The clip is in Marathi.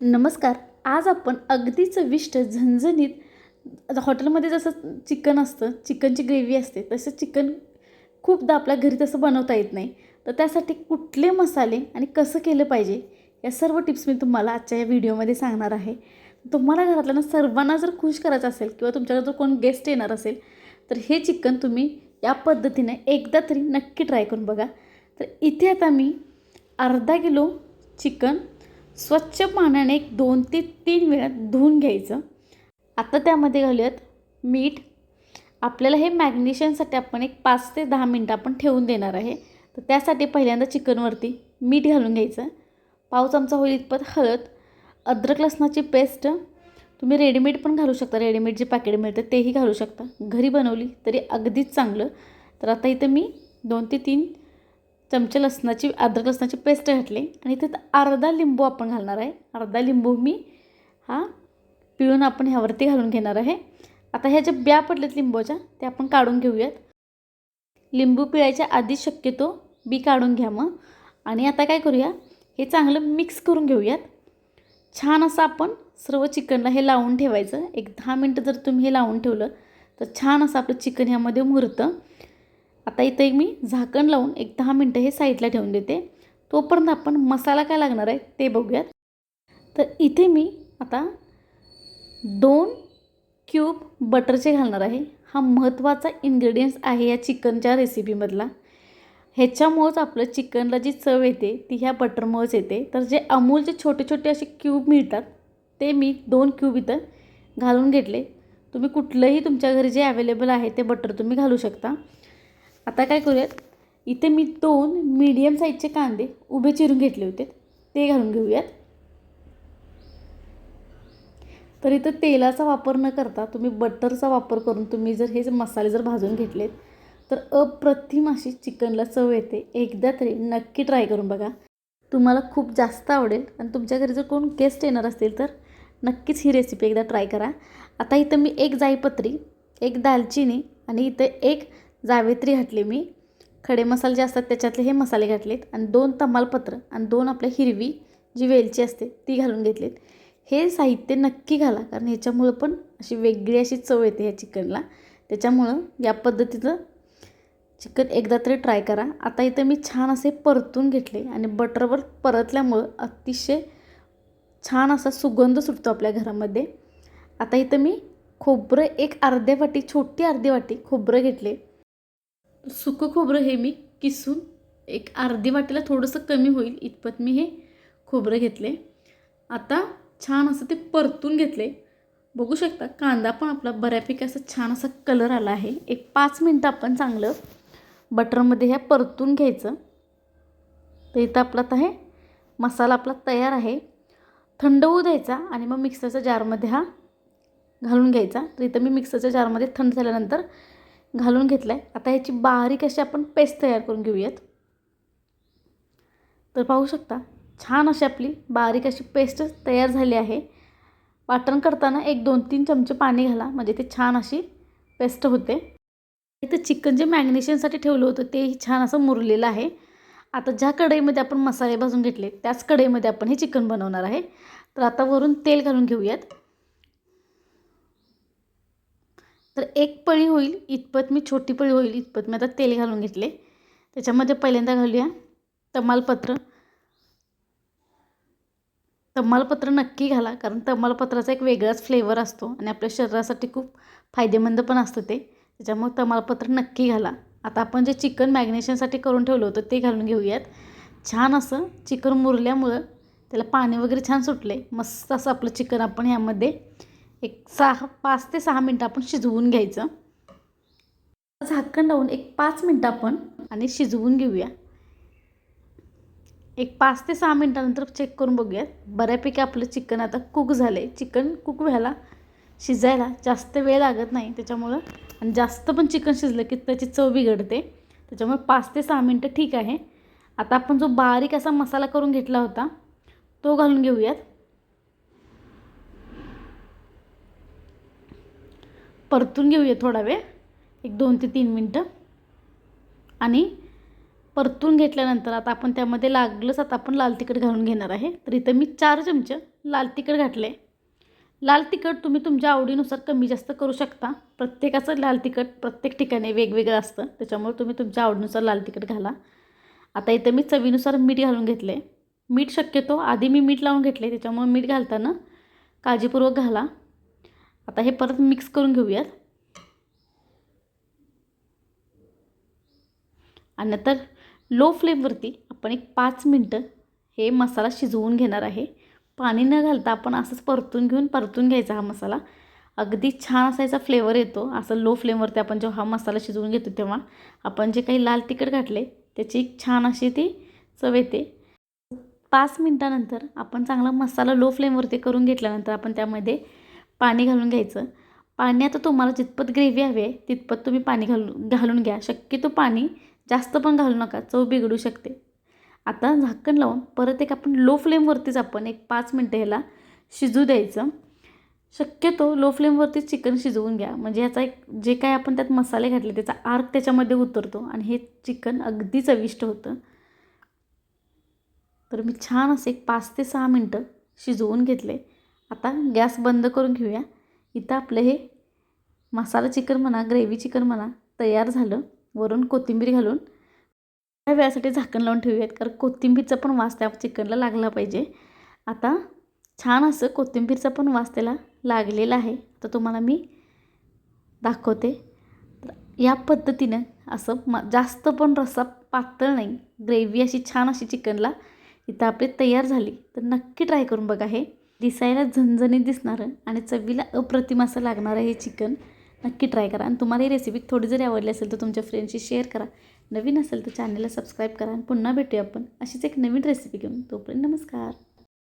नमस्कार. आज आपण अगदी चविष्ट झणझणीत आता हॉटेलमध्ये जसं चिकन असतं चिकनची ग्रेव्ही असते तसं चिकन खूपदा आपल्या घरी तसं बनवता येत नाही. तर त्यासाठी कुठले मसाले आणि कसं केलं पाहिजे या सर्व टिप्स मी तुम्हाला आजच्या या व्हिडिओमध्ये सांगणार आहे. तुम्हाला घरातल्या सर्वांना जर खुश करायचं असेल किंवा तुमच्याकडे जर कोण गेस्ट येणार असेल तर हे चिकन तुम्ही या पद्धतीने एकदा तरी नक्की ट्राय करून बघा. तर इथे आता मी अर्धा किलो चिकन स्वच्छ पाण्याने एक दोन ते तीन वेळा धुवून घ्यायचं. आता त्यामध्ये घालूयात मीठ. आपल्याला हे मॅग्नेशनसाठी आपण एक पाच ते दहा मिनटं आपण ठेवून देणार आहे. तर त्यासाठी पहिल्यांदा चिकनवरती मीठ घालून घ्यायचं. पाव चमचा होईल इतपत हळद. अद्रक लसणाची पेस्ट. तुम्ही रेडीमेड पण घालू शकता. रेडीमेड जे पॅकेट मिळतं तेही घालू शकता. घरी बनवली तरी अगदीच चांगलं. तर आता इथं मी दोन ते तीन चमचे लसणाची अद्रक लसणाची पेस्ट घातली आणि त्यात अर्धा लिंबू आपण घालणार आहे. अर्धा लिंबू मी हा पिळून आपण ह्यावरती घालून घेणार आहे. आता ह्या ज्या ब्या पडल्यात लिंबूच्या त्या आपण काढून घेऊयात. लिंबू पिळायच्या आधीच शक्यतो बी काढून घ्या मग. आणि आता काय करूया हे चांगलं मिक्स करून घेऊयात. छान असं आपण सर्व चिकनला हे लावून ठेवायचं. एक दहा मिनटं जर तुम्ही हे लावून ठेवलं तर छान असं आपलं चिकन ह्यामध्ये मुरतं. आता इथे मी झाकण लावून एक दहा मिनटं हे साईडला ठेवून देते. तोपर्यंत आपण मसाला काय लागणार आहे ते बघूयात. तर इथे मी आता दोन क्यूब बटरचे घालणार आहे. हा महत्त्वाचा इन्ग्रेडियंट्स आहे या चिकनच्या रेसिपीमधला ह्याच्यामुळंच आपलं चिकनला जी चव येते ती ह्या बटरमुळेच येते. तर जे अमूलचे छोटे छोटे असे क्यूब मिळतात ते मी दोन क्यूब इथं घालून घेतले. तुम्ही कुठलंही तुमच्या घरी जे अवेलेबल आहे ते बटर तुम्ही घालू शकता. आता काय करूयात? इथे मी दोन मीडियम साईजचे कांदे उभे चिरून घेतले होते. ते घालून घेऊयात. तर इथं तेलाचा वापर न करता तुम्ही बटरचा वापर करून तुम्ही जर हे मसाले जर भाजून घेतलेत तर अप्रतिम अशी चिकनला चव येते. एकदा तरी नक्की ट्राय करून बघा. तुम्हाला खूप जास्त आवडेल आणि तुमच्या घरी जर कोण गेस्ट येणार असतील तर नक्कीच ही रेसिपी एकदा ट्राय करा. आता इथं मी एक जाईपत्री एक दालचिनी आणि इथं एक जावेत्री घातली मी. खडे मसाले जे असतात त्याच्यातले हे मसाले घातलेत. आणि दोन तमालपत्र आणि दोन आपल्या हिरवी जी वेलची असते ती घालून घेतलीत. हे साहित्य नक्की घाला कारण ह्याच्यामुळं पण अशी वेगळी अशी चव येते ह्या चिकनला. त्याच्यामुळं या पद्धतीचं चिकन एकदा तरी ट्राय करा. आता इथं मी छान असे परतून घेतले आणि बटरवर परतल्यामुळं अतिशय छान असा सुगंध सुटतो आपल्या घरामध्ये. आता इथं मी खोबरं एक अर्ध्या वाटी छोटी अर्धी वाटी खोबरं घेतले. सुकं खोबरं हे मी किसून एक अर्धी वाटीला थोडंसं कमी होईल इतपत मी हे खोबरं घेतले. आता छान असं ते परतून घेतले. बघू शकता कांदा पण आपला बऱ्यापैकी असं छान असा कलर आला आहे. एक पाच मिनटं आपण चांगलं बटरमध्ये ह्या परतून घ्यायचं. तर इथं आपला तर हे मसाला आपला तयार आहे. थंड होऊ द्यायचा आणि मग मिक्सरच्या जारमध्ये हा घालून घ्यायचा. तर इथं मी मिक्सरच्या जारमध्ये थंड झाल्यानंतर घालून घेतला आहे आता ह्याची बारीक अशी आपण पेस्ट तयार करून घेऊयात. तर पाहू शकता छान अशी आपली बारीक अशी पेस्ट तयार झाली आहे. वाटण करताना एक दोन तीन चमचे पाणी घाला. म्हणजे ते छान अशी पेस्ट होते. इथं चिकन जे मॅग्नेशनसाठी ठेवलं होतं तेही छान असं मुरलेलं आहे. आता ज्या कढईमध्ये आपण मसाले भाजून घेतले त्याच कढईमध्ये आपण हे चिकन बनवणार आहे. तर आता वरून तेल घालून घेऊयात. तर एक पळी होईल इतपत मी छोटी पळी होईल इतपत मी आता तेल घालून घेतले. त्याच्यामध्ये पहिल्यांदा घालूया तमालपत्र. तमालपत्र नक्की घाला कारण तमालपत्राचा एक वेगळाच फ्लेवर असतो आणि आपल्या शरीरासाठी खूप फायदेमंद पण असतं ते. त्याच्यामुळे तमालपत्र नक्की घाला. आता आपण जे चिकन मॅग्नेशनसाठी करून ठेवलं होतं ते घालून घेऊयात. छान असं चिकन मुरल्यामुळं त्याला पाणी वगैरे छान सुटले मस्त असं आपलं चिकन आपण ह्यामध्ये एक सहा पाच ते सहा मिनटं आपण शिजवून घ्यायचं. झाकण लावून एक पाच मिनटं आपण आणि शिजवून घेऊया. एक पाच ते सहा मिनटानंतर चेक करून बघूयात. बऱ्यापैकी आपलं चिकन आता कुक झालं आहे चिकन कुक व्हायला शिजायला जास्त वेळ लागत नाही. त्याच्यामुळं आणि जास्त पण चिकन शिजलं की त्याची चव बिघडते. त्याच्यामुळे पाच ते सहा मिनटं ठीक आहे. आता आपण जो बारीक असा मसाला करून घेतला होता तो घालून घेऊयात. परतून घेऊया थोडा वेळ. एक दोन ते तीन मिनटं. आणि परतून घेतल्यानंतर आता आपण त्यामध्ये लागलंच आता आपण लाल तिखट घालून घेणार आहे. तर इथं मी चार चमचे लाल तिखट घातले लाल तिखट तुम्ही तुमच्या आवडीनुसार कमी जास्त करू शकता. प्रत्येकाचं लाल तिखट प्रत्येक ठिकाणी वेगवेगळं असतं. त्याच्यामुळे तुम्ही तुमच्या आवडीनुसार लाल तिखट घाला. आता इथं मी चवीनुसार मीठ घालून घेतले मीठ शक्यतो आधी मी मीठ लावून घेतले त्याच्यामुळे मीठ घालताना काळजीपूर्वक घाला. आता हे परत मिक्स करून घेऊयात. आणि नंतर लो फ्लेमवरती आपण एक पाच मिनटं हे मसाला शिजवून घेणार आहे. पाणी न घालता आपण असंच परतून घेऊन परतून घ्यायचा हा मसाला. अगदी छान असा याचा फ्लेवर येतो. असं लो फ्लेमवरती आपण जेव्हा हा मसाला शिजवून घेतो तेव्हा आपण जे काही लाल तिखट घातले त्याची एक छान अशी ती चव येते. पाच मिनटानंतर आपण चांगला मसाला लो फ्लेमवरती करून घेतल्यानंतर आपण त्यामध्ये पाणी घालून घ्यायचं. पाणी आता तुम्हाला जितपत ग्रेव्ही हवी आहे तितपत तुम्ही पाणी घालून घालून घ्या. शक्यतो पाणी जास्त पण घालू नका चव बिघडू शकते. आता झाकण लावून परत एक आपण लो फ्लेमवरतीच आपण एक पाच मिनटं ह्याला शिजू द्यायचं. शक्यतो लो फ्लेमवरतीच चिकन शिजवून घ्या. म्हणजे ह्याचा एक जे काय आपण त्यात मसाले घातले त्याचा आर्क त्याच्यामध्ये उतरतो आणि हे चिकन अगदी चविष्ट होतं. तर मी छान असे एक पाच ते सहा मिनटं शिजवून घेतले. आता गॅस बंद करून घेऊया. इथं आपलं हे मसाला चिकन म्हणा ग्रेव्ही चिकन म्हणा तयार झालं. वरून कोथिंबीर घालून त्या वेळासाठी झाकण लावून ठेवूयात कारण कोथिंबीरचा पण वास त्या चिकनला लागला पाहिजे. आता छान असं कोथिंबीरचा पण वास त्याला लागलेला आहे. तर तुम्हाला मी दाखवते. तर या पद्धतीनं असं म जास्त पण रस्सा पातळ नाही. ग्रेव्ही अशी छान अशी चिकनला इथं आपली तयार झाली. तर नक्की ट्राय करून बघा हे. दिसायला झणझणीत दिसणारं आणि चवीला अप्रतिम असं लागणारं हे चिकन. नक्की ट्राय करा. आणि तुम्हाला ही रेसिपी थोडी जरी आवडली असेल तर तुमच्या फ्रेंडशी शेअर करा. नवीन असेल तर चॅनलला सबस्क्राईब करा आणि पुन्हा भेटूया आपण. अशीच एक नवीन रेसिपी घेऊन. तोपर्यंत नमस्कार.